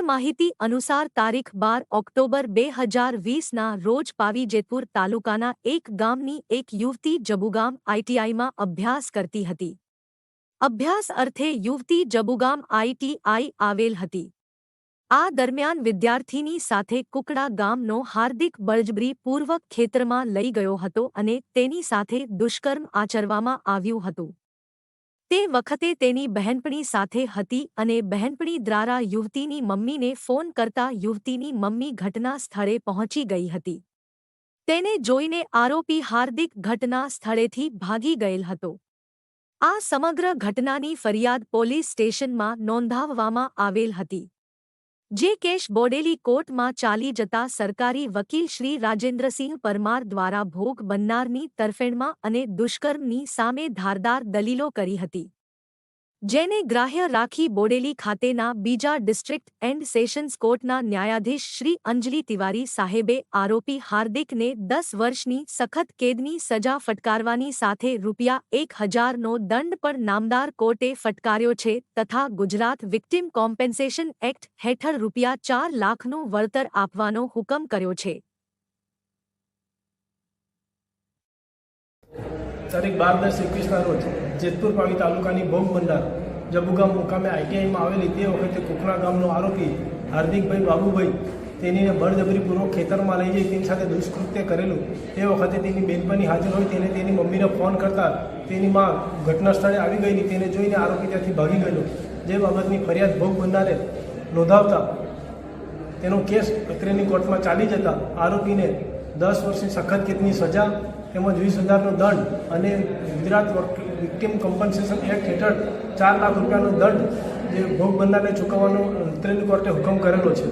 માહિતી અનુસાર તારીખ બાર ઓક્ટોબર બે હજાર વીસના રોજ પાવીજેતપુર તાલુકાના એક ગામની એક યુવતી જબુગામ આઈટીઆઈમાં અભ્યાસ કરતી હતી. અભ્યાસ અર્થે યુવતી જબુગામ આઈટીઆઈ આવેલ હતી. આ દરમિયાન વિદ્યાર્થીની સાથે કુકડા ગામનો હાર્દિક બળજબરી પૂર્વક ખેતરમાં લઈ ગયો હતો અને તેની સાથે દુષ્કર્મ આચરવામાં આવ્યું હતું. તે વખતે તેની બહેનપણી સાથે હતી અને બહેનપણી દ્વારા યુવતીની મમ્મીને ફોન કરતા યુવતીની મમ્મી ઘટના સ્થળે પહોંચી ગઈ હતી. તેને જોઈને આરોપી હાર્દિક ઘટના સ્થળેથી ભાગી ગયેલ હતો. આ સમગ્ર ઘટનાની ફરિયાદ પોલીસ સ્ટેશનમાં નોંધાવવામાં આવેલ હતી. જે કેશ બોડેલી કોર્ટમાં ચાલી જતા સરકારી વકીલ શ્રી રાજેન્દ્રસિંહ પરમાર દ્વારા ભોગ બનનારની તરફેણમાં અને દુષ્કર્મની સામે ધારદાર દલીલો કરી હતી. જેને ગ્રાહ્ય રાખી બોડેલી ખાતેના બીજા ડિસ્ટ્રિક્ટ એન્ડ સેશન્સ કોર્ટના ન્યાયાધીશ શ્રી અંજલિ તિવારી સાહેબે આરોપી હાર્દિકને દસ વર્ષની સખત કેદની સજા ફટકારવાની સાથે રૂપિયા એક હજારનો દંડ પણ નામદાર કોર્ટે ફટકાર્યો છે તથા ગુજરાત વિક્ટિમ કોમ્પેન્સેશન એક્ટ હેઠળ રૂપિયા ચાર લાખનું વળતર આપવાનો હુકમ કર્યો છે. તારીખ બાર દસ એકવીસના રોજ જેતપુર પાવી તાલુકાની ભોગ બંધાર જબુગામ મુકામે આઈટીઆઈમાં આવેલી તે વખતે કુકરા ગામનો આરોપી હાર્દિકભાઈ બાબુભાઈ તેનીને બળજબરીપૂર્વક ખેતરમાં લઈ જઈ તેની સાથે દુષ્કૃત્ય કરેલું. તે વખતે તેની બેનપણી હાજર હોય તેને તેની મમ્મીને ફોન કરતા તેની માં ઘટના સ્થળે આવી ગયેલી તેને જોઈને આરોપી ત્યાંથી ભાગી ગયેલો. જે બાબતની ફરિયાદ ભોગ બનનારે નોંધાવતા તેનો કેસ અત્રેની કોર્ટમાં ચાલી જતા આરોપીને દસ વર્ષની સખત કેદની સજા તેમજ વીસ હજારનો દંડ અને ગુજરાત વિક્ટિમ કોમ્પન્સેશન એક્ટ હેઠળ ચાર લાખ રૂપિયાનો દંડ જે ભોગ બનનારને ચૂકવવાનો અત્રેની કોર્ટે હુકમ કરેલો છે.